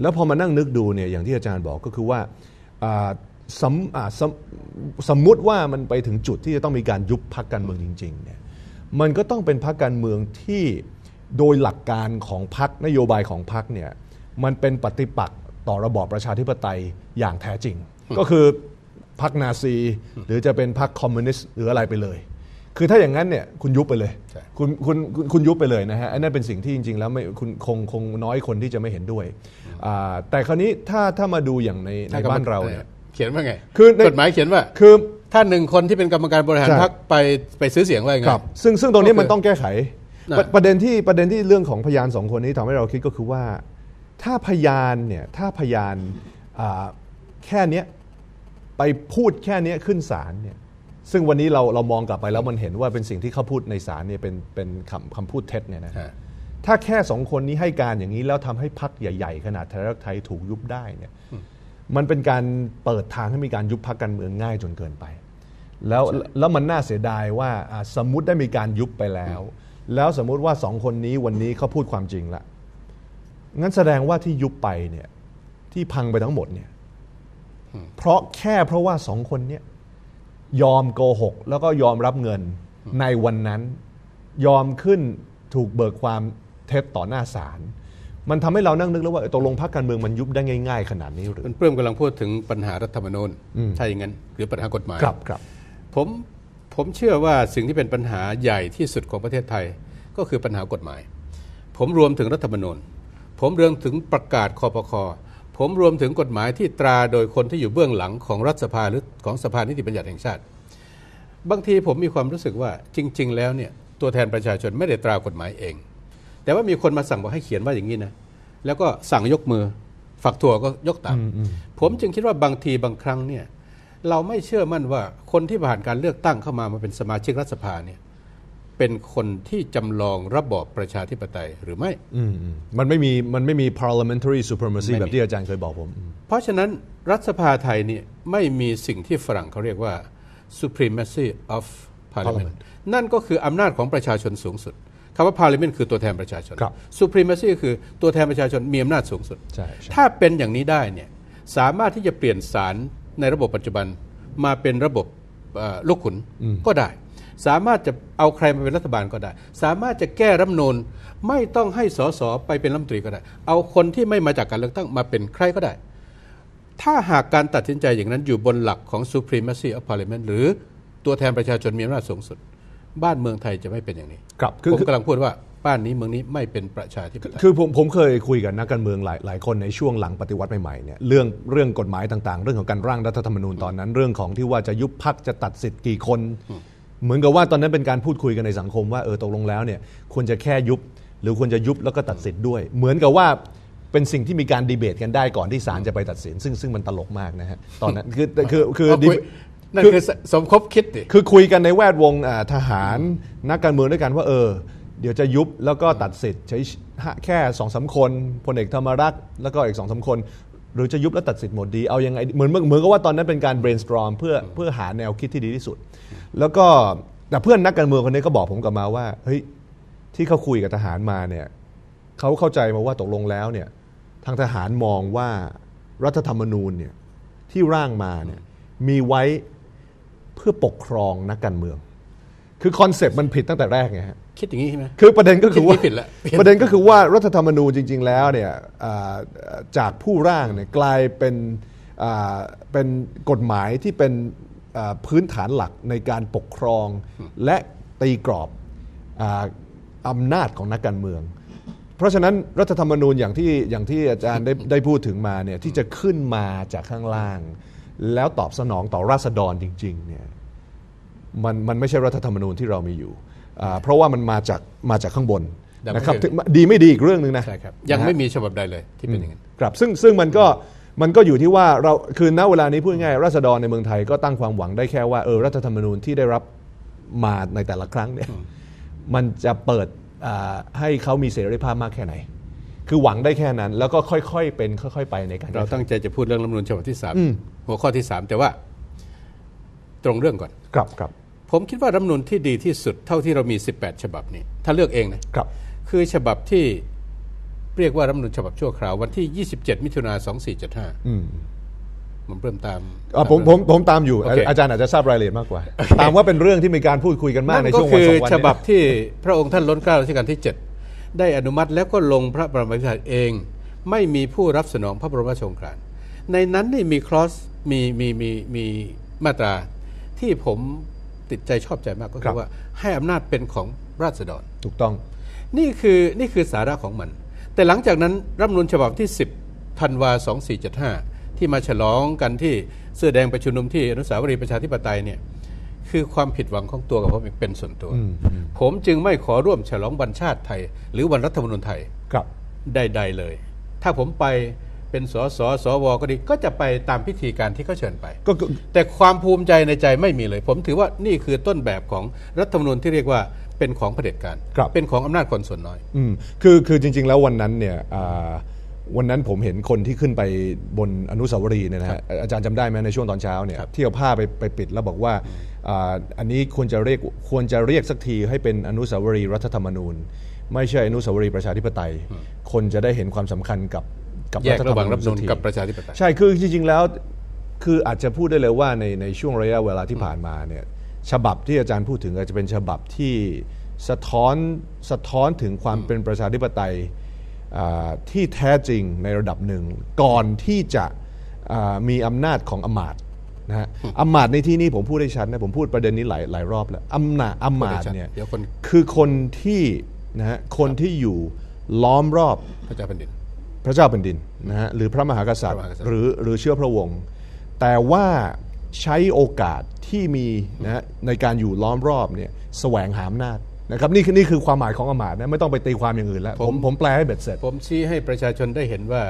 แล้วพอมานั่งนึกดูเนี่ยอย่างที่อาจารย์บอกก็คือว่าสมสมสมมุติว่ามันไปถึงจุดที่จะต้องมีการยุบพักการเมืองจริงๆเนี่ยมันก็ต้องเป็นพักการเมืองที่โดยหลักการของพักนโยบายของพักเนี่ยมันเป็นปฏิปักษ์ต่อระบอบประชาธิปไตยอย่างแท้จริง ก็คือพักนาซี หรือจะเป็นพักคอมมิวนิสต์หรืออะไรไปเลย คือถ้าอย่างนั้นเนี่ยคุณยุบไปเลยใช่คุณคุณคุณคุณยุบไปเลยนะฮะอันนั้นเป็นสิ่งที่จริง ๆ แล้วไม่คุณคงคงน้อยคนที่จะไม่เห็นด้วยอ่าแต่คราวนี้ถ้าถ้ามาดูอย่างในในบ้านเราเนี่ยเขียนว่าไง คือในกฎหมายเขียนว่าคือถ้าหนึ่งคนที่เป็นกรรมการบริหารใช่พรรคไปไปซื้อเสียงว่ายังไงครับซึ่งซึ่งตรงนี้ก็คือมันต้องแก้ไขนะประประเด็นที่ประเด็นที่เรื่องของพยานสองคนนี้ทำให้เราคิดก็คือว่า ถ้าพยานเนี่ยถ้าพยานอ่าแค่เนี้ยไปพูดแค่เนี้ยขึ้นศาลเนี่ย ซึ่งวันนี้เราเรามองกลับไปแล้วมันเห็นว่าเป็นสิ่งที่เขาพูดในศาลเนี่ยเป็นเป็นคำคำพูดเท็จเนี่ยนะฮะถ้าแค่สองคนนี้ให้การอย่างนี้แล้วทำให้พักใหญ่ ๆ ขนาดไทยรักไทยถูกยุบได้เนี่ยมันเป็นการเปิดทางให้มีการยุบพักการเมืองง่ายจนเกินไป แล้วแล้วมันน่าเสียดายว่าอ่าสมมุติได้มีการยุบไปแล้ว แล้วสมมุติว่าสองคนนี้วันนี้เขาพูดความจริงละงั้นแสดงว่าที่ยุบไปเนี่ยที่พังไปทั้งหมดเนี่ยเพราะแค่เพราะว่าสองคนเนี่ย ยอมโกหก แล้วก็ยอมรับเงินในวันนั้น ยอมขึ้นถูกเบิกความเท็จต่อหน้าศาลมันทำให้เรานั่งนึกแล้วว่าเออตกลงพรรคการเมืองมันยุบได้ง่าย ๆ ขนาดนี้หรือคุณเพิ่มกำลังพูดถึงปัญหารัฐธรรมนูญถ้าอย่างนั้นหรือปัญหากฎหมายครับครับผมผมเชื่อว่าสิ่งที่เป็นปัญหาใหญ่ที่สุดของประเทศไทยก็คือปัญหากฎหมาย ผมรวมถึงรัฐธรรมนูญผมรวมถึงประกาศคอปค ผมรวมถึงกฎหมายที่ตราโดยคนที่อยู่เบื้องหลังของรัฐสภาหรือของสภานิติบัญญัติแห่งชาติ บางทีผมมีความรู้สึกว่าจริง ๆ แล้วเนี่ยตัวแทนประชาชนไม่ได้ตรากฎหมายเอง แต่ว่ามีคนมาสั่งบอกให้เขียนว่าอย่างนี้นะแล้วก็สั่งยกมือฝักถั่วก็ยกตามผมจึงคิดว่าบางทีบางครั้งเนี่ยเราไม่เชื่อมั่นว่าคนที่ผ่านการเลือกตั้งเข้ามามาเป็นสมาชิกรัฐสภาเนี่ย เป็นคนที่จำลองระบอบประชาธิปไตยหรือไม่อืมอืมมันไม่มีมันไม่มี parliamentary supremacy ไม่มีแบบที่อาจารย์เคยบอกผมอืมเพราะฉะนั้นรัฐสภาไทยเนี่ยไม่มีสิ่งที่ฝรั่งเขาเรียกว่า supremacy of parliament นั่นก็คืออำนาจของประชาชนสูงสุดคำว่า parliament คือตัวแทนประชาชนครับ supremacy ก็คือตัวแทนประชาชนมีอำนาจสูงสุดใช่ใช่ถ้าเป็นอย่างนี้ได้เนี่ยสามารถที่จะเปลี่ยนสารในระบบปัจจุบันมาเป็นระบบเอ่อลูกขุนก็ได้ สามารถจะเอาใครมาเป็นรัฐบาลก็ได้ สามารถจะแก้รัฐธรรมนูญไม่ต้องให้สสไปเป็นรัฐมนตรีก็ได้ เอาคนที่ไม่มาจากการเลือกตั้งมาเป็นใครก็ได้ ถ้าหากการตัดสินใจอย่างนั้นอยู่บนหลักของ supremacy of parliament หรือตัวแทนประชาชนมีอำนาจสูงสุด บ้านเมืองไทยจะไม่เป็นอย่างนี้ครับคือผมคือกำลังพูดว่าบ้านนี้เมืองนี้ไม่เป็นประชาธิปไตยคือผมผมเคยคุยกับนักการเมืองหลายหลายคนในช่วงหลังปฏิวัติใหม่ๆเนี่ยเรื่องเรื่องกฎหมายต่างๆ เรื่องของการร่างรัฐธรรมนูญตอนนั้น เรื่องของที่ว่าจะยุบพักจะตัดสิทธิ์กี่คน เหมือนกับว่าตอนนั้นเป็นการพูดคุยกันในสังคมว่าเออตกลงแล้วเนี่ยควรจะแค่ยุบ หรือควรจะยุบแล้วก็ตัดสิทธิ์ด้วย เหมือนกับว่าเป็นสิ่งที่มีการดีเบตกันได้ก่อนที่ศาลจะไปตัดสิน ซึ่งซึ่งมันตลกมากนะฮะตอนนั้นคือคือคือเอาคุย debate นั่นคือสมคบคิดดิคือคุยกันในแวดวงอ่าทหารนักการเมืองด้วยกันว่าเออ เดี๋ยวจะยุบแล้วก็ตัดสิทธิ์ใช้แค่สองสาคนพลเอกธรรมรักษ์แล้วก็อีกสองสาคนหรือจะยุบแล้วตัดสิทธิ์หมดดี เอายังไงเหมือนเหมือนกับว่าตอนนั้นเป็นการ brainstorm เพื่อเพื่อหาแนวคิดที่ดีที่สุด แล้วก็แต่เพื่อนนักการเมืองคนนี้ก็บอกผมกลับมาว่าเฮ้ยที่เขาคุยกับทหารมาเนี่ยเขาเข้าใจมาว่าตกลงแล้วเนี่ยทางทหารมองว่ารัฐธรรมนูญเนี่ยที่ร่างมาเนี่ยมีไว้เพื่อปกครองนักการเมือง คือคอนเซปต์มันผิดตั้งแต่แรกไงฮะคิดอย่างนี้ใช่ไหมคือประเด็นก็คือว่าคิดผิดละเปลี่ยนประเด็นก็คือว่ารัฐธรรมนูญจริง ๆ แล้วเนี่ยอ่าจากผู้ร่างเนี่ยกลายเป็นอ่าเป็นกฎหมายที่เป็นอ่า พื้นฐานหลักในการปกครอง และตีกรอบอาอำนาจของนักการเมือง เพราะฉะนั้นรัฐธรรมนูญอย่างที่อย่างที่อาจารย์ได้ได้พูดถึงมาเนี่ยที่จะขึ้นมาจากข้างล่าง แล้วตอบสนองต่อราษฎรจริงๆเนี่ยมันมันไม่ใช่รัฐธรรมนูญที่เรามีอยู่อ่าเพราะว่ามันมาจากมาจากข้างบนแต่ไม่นะครับเคยถึงดีไม่ดีอีกเรื่องหนึ่งนะใช่ครับยังนะฮะไม่มีฉบับใดเลยที่เป็นอย่างนั้นครับซึ่งซึ่งมันก็ มันก็อยู่ที่ว่าเราคือณเวลานี้พูดง่ายๆราษฎรในเมืองไทยก็ตั้งความหวังได้แค่ว่าเออรัฐธรรมนูญที่ได้รับมาในแต่ละครั้งเนี่ยมันจะเปิดอ่าให้เขามีเสรีภาพมากแค่ไหน คือหวังได้แค่นั้น แล้วก็ค่อยๆ เป็นค่อย ๆ ไปในการเราตั้งใจจะพูดเรื่องรัฐธรรมนูญฉบับที่สามหัวข้อที่สามแต่ว่าตรงเรื่องก่อนครับครับผมคิดว่ารัฐธรรมนูญที่ดีที่สุดเท่าที่เรามี 18 ฉบับนี้ถ้าเลือกเองนะครับ คือฉบับที่ เรียกว่ารัฐธรรมนูญฉบับชั่วคราววันที่ 27 มิถุนา2475อืมผมเริ่มตามอะผมผมผมตามอยู่โอเคอาจารย์อาจจะทราบรายละเอียดมากกว่า ตามว่าเป็นเรื่องที่มีการพูดคุยกันมากในนั่นก็ช่วงวันคือสองวันฉนี้บับที่พระองค์ท่านล้นเกล้ารัชกาลที่ 7 ได้อนุมัติแล้วก็ลงพระบรมราชาเอง ไม่มีผู้รับสนองพระบรมราชโองการในนั้นนี่มีคลอสมีมีมีมีมาตราที่ผมติดใจชอบใจมากก็คือว่าให้อำนาจเป็นของราษฎร ถูกต้อง นี่คือนี่คือสาระของมัน แต่หลังจากนั้นรัฐธรรมนูญฉบับที่ 10ธันวา2475 ที่มาฉลองกันที่เสื้อแดงไปชุมนุมที่อนุสาวรีย์ประชาธิปไตยเนี่ยคือความผิดหวังของตัวกับผมเองเป็นส่วนตัว ผมจึงไม่ขอร่วมฉลองวันชาติไทย หรือวันรัฐธรรมนูญไทยครับใดๆเลย ถ้าผมไป เป็นสสสวก็ดีก็จะไปตามพิธีการที่เขาเชิญไป ก็ก็แต่ความภูมิใจในใจไม่มีเลย ผมถือว่านี่คือต้นแบบของรัฐธรรมนูญที่เรียกว่าเป็นของเผด็จการครับ เป็นของอำนาจคนส่วนน้อย อืมคือคือจริง ๆ แล้ววันนั้นเนี่ยอ่าวันนั้นผมเห็นคนที่ขึ้นไปบนอนุสาวรีย์เนี่ยนะฮะอาจารย์จำได้ไหมในช่วงตอนเช้าเนี่ยที่เอาผ้าไปไปปิดแล้วบอกว่าอ่าอันนี้ควรจะเรียกควรจะเรียกสักทีให้เป็นอนุสาวรีย์รัฐธรรมนูญ ไม่ใช่อนุสาวรีย์ประชาธิปไตย คนจะได้เห็นความสำคัญกับ กับแยกระหว่างรัฐธรรมนูญสัทีกับประชาธิปไตยใช่คือจริง ๆ แล้ว คืออาจจะพูดได้เลยว่าในในช่วงระยะเวลาที่ผ่านมาเนี่ยฉบับที่อาจารย์พูดถึงอาจจะเป็นฉบับที่สะท้อนสะท้อนถึงความเป็นประชาธิปไตยอ่าที่แท้จริงในระดับหนึ่ง ก่อนที่จะอ่ามีอำนาจของอำมาตย์นะฮะอำมาตย์ในที่นี้ผมพูดได้ชัดนะผมพูดประเด็นนี้หลายหลายรอบแล้วอำนาจอำมาตย์เนี่ยเดี๋ยวคนคือคนที่นะฮะคนที่อยู่ล้อมรอบพระเจ้าแผ่นดินพ ระเจ้าแผ่นดินนะฮะหรือพระมหากษัตริย์พระมหากษัตริย์หรือหรือเชื้อพระวงศ์แต่ว่าใช้โอกาสที่มีนะฮะในการอยู่ล้อมรอบเนี่ยแสวงหาอำนาจนะครับนี่คือนี่คือความหมายของอำมาตย์นะไม่ต้องไปตีความอย่างอื่นแล้ว ผมผมแปลให้เบ็ดเสร็จ ผมชี้ให้ประชาชนได้เห็นว่า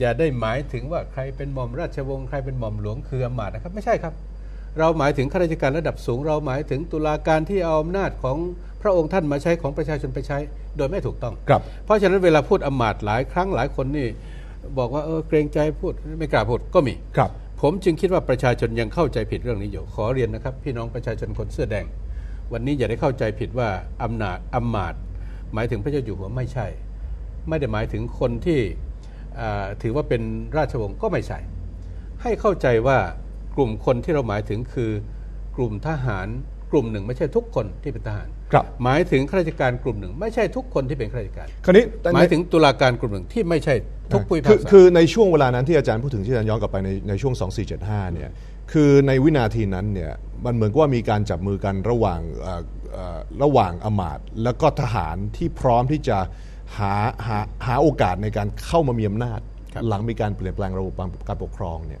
อย่าได้หมายถึงว่าใครเป็นหม่อมราชวงศ์ใครเป็นหม่อมหลวงคืออำมาตย์นะครับ ไม่ใช่ครับ เราหมายถึงข้าราชการระดับสูง เราหมายถึงตุลาการที่เอาอำนาจของพระองค์ท่านมาใช้ของประชาชนไปใช้ โดยไม่ถูกต้องครับ เพราะฉะนั้นเวลาพูดอำมาตย์หลายครั้งหลายคนนี่บอกว่าเออเกรงใจพูดไม่กล้าพูดก็มีครับ ผมจึงคิดว่าประชาชนยังเข้าใจผิดเรื่องนี้อยู่ขอเรียนนะครับ พี่น้องประชาชนคนเสื้อแดง วันนี้อย่าได้เข้าใจผิดว่าอำนาจอำมาตย์หมายถึงพระเจ้าอยู่หัวไม่ใช่ ไม่ได้หมายถึงคนที่อ่าถือว่าเป็นราชวงศ์ก็ไม่ใช่ ให้เข้าใจว่าก ลุ่มคนที่เราหมายถึงคือกลุ่มทหารกลุ่มหนึ่งไม่ใช่ทุกคนที่เป็นทหาร ครับ หมายถึงข้าราชการกลุ่มหนึ่ง ไม่ใช่ทุกคนที่เป็นข้าราชการ คราวนี้หมายถึงตุลาการกลุ่มหนึ่งที่ไม่ใช่ทุกผู้พิคืพาอกษาคือในช่วงเวลานั้นที่อาจารย์พูดถึงที่อาจารย์ย้อนกลับไปในในช่วง 2475 เนี่ย คือในวินาทีนั้นเนี่ยมันเหมือนกับว่ามีการจับมือกันระหว่างเอ่อเอ่อระหว่างอำมาตย์แล้วก็ทหารที่พร้อมที่จะหาหาหาโอกาสในการเข้ามามีอำนาจครับหลังมีการเปลี่ยนแปลงระบบการปกครองเนี่ย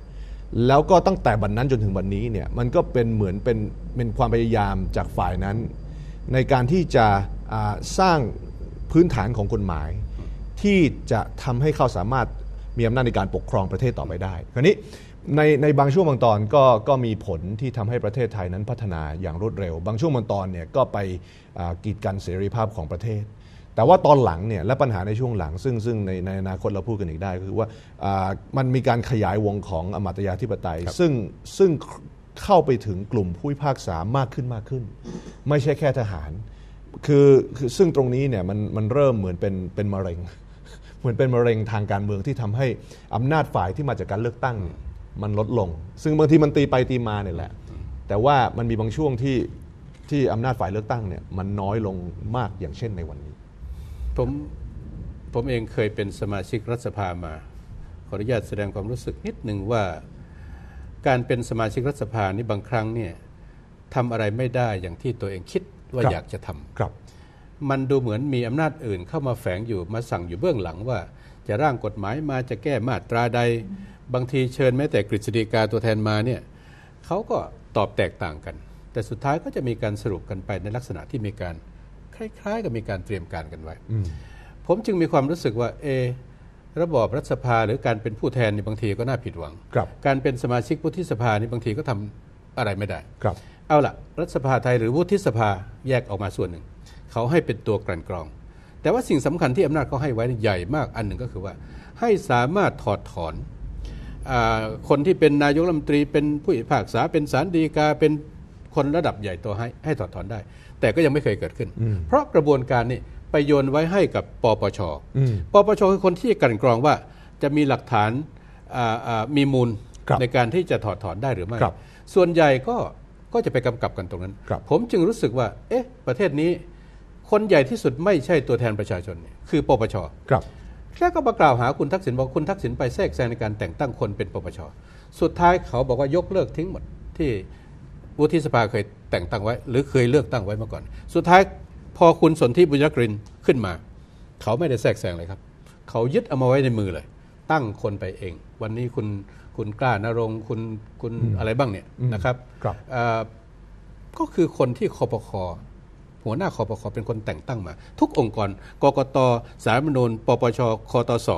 แล้วก็ตั้งแต่บันนั้นจนถึงบันนี้เนี่ยมันก็เป็นเหมือนเป็นเป็นความพยายามจากฝ่ายนั้น ในการที่จะสร้างพื้นฐานของกฎหมาย ที่จะทำให้เขาสามารถมีอำนาจในการปกครองประเทศต่อไปได้ คราวนี้ในในบางช่วงบางตอนก็ก็มีผลที่ทำให้ประเทศไทยนั้นพัฒนาอย่างรวดเร็ว บางช่วงบางตอนเนี่ยก็ไปกีดกันเสรีภาพของประเทศ แต่ว่าตอนหลังเนี่ยและปัญหาในช่วงหลัง ซึ่งซึ่งในในอนาคตเราพูดกันอีกได้ก็คือว่าอ่ามันมีการขยายวงของอมาตยาธิปไตย ซึ่งซึ่งเข้าไปถึงกลุ่มผู้พิพากษามากขึ้นมากขึ้น ไม่ใช่แค่ทหารคือคือซึ่งตรงนี้เนี่ยมันมันเริ่มเหมือนเป็นเป็นมะเร็ง เหมือนเป็นมะเร็งทางการเมืองที่ทำให้อำนาจฝ่ายที่มาจากการเลือกตั้งเนี่ยมันลดลง ซึ่งบางทีมันตีไปตีมาเนี่ยแหละ แต่ว่ามันมีบางช่วงที่ที่อำนาจฝ่ายเลือกตั้งเนี่ยมันน้อยลงมากอย่างเช่นในวันนี้ ผมผมเองเคยเป็นสมาชิกรัฐสภามา ขออนุญาตแสดงความรู้สึกนิดหนึ่งว่า การเป็นสมาชิกรัฐสภานี่บางครั้งเนี่ยทำอะไรไม่ได้อย่างที่ตัวเองคิดว่าครับอยากจะทำครับ มันดูเหมือนมีอำนาจอื่นเข้ามาแฝงอยู่มาสั่งอยู่เบื้องหลังว่า จะร่างกฎหมายมาจะแก้มาตราใด บางทีเชิญแม้แต่กฤษฎีกาตัวแทนมาเนี่ยเขาก็ตอบแตกต่างกัน แต่สุดท้ายก็จะมีการสรุปกันไปในลักษณะที่มีการ คล้ายๆ กับมีการเตรียมการกันไว้ ผมจึงมีความรู้สึกว่าเอะระบอบรัฐสภาหรือการเป็นผู้แทนนี่บางทีก็น่าผิดหวังครับการเป็นสมาชิกวุฒิสภานี่บางทีก็ทำอะไรไม่ได้ครับ เอาละรัฐสภาไทยหรือวุฒิสภาแยกออกมาส่วนหนึ่ง เขาให้เป็นตัวกลั่นกรอง แต่ว่าสิ่งสำคัญที่อำนาจเขาให้ไว้ใหญ่มากอันหนึ่งก็คือว่า ให้สามารถถอดถอนอาคนที่เป็นนายกรัฐมนตรีเป็นผู้พิพากษาเป็นสารดีกาเป็นคนระดับใหญ่โตัวให้ให้ถอดถอนได้ แต่ก็ยังไม่เคยเกิดขึ้น เพราะกระบวนการนี่ไปโยนไว้ให้กับปปชอืมปปชคือคนที่กลั่นกรองว่าจะมีหลักฐานอ่าอ่ามีมูลครับในการที่จะถอดถอนได้หรือไม่ครับส่วนใหญ่ก็ก็จะไปกำกับกันตรงนั้นครับผมจึงรู้สึกว่า เอ๊ะ ประเทศนี้ คนใหญ่ที่สุดไม่ใช่ตัวแทนประชาชนเนี่ยคือปปชครับแล้วก็มากล่าวหาคุณทักษิณบอกคุณทักษิณไปแทรกแซงในการแต่งตั้งคนเป็นปปช สุดท้ายเขาบอกว่ายกเลิกทิ้งหมดที่ วุฒิสภาเคยแต่งตั้งไว้ หรือเคยเลือกตั้งไว้มาก่อน สุดท้ายพอคุณสนธิบุญยกรินขึ้นมา เขาไม่ได้แทรกแซงเลยครับ เขายึดเอามาไว้ในมือเลย ตั้งคนไปเอง วันนี้คุณคุณกล้านรงค์คุณคุณอะไรบ้างเนี่ยนะครับครับเอ่อก็คือคนที่คอปคหัวหน้าคอปคเป็นคนแต่งตั้งมา ทุกองค์กรกกตสารรัฐธรรมนูญปปชคตส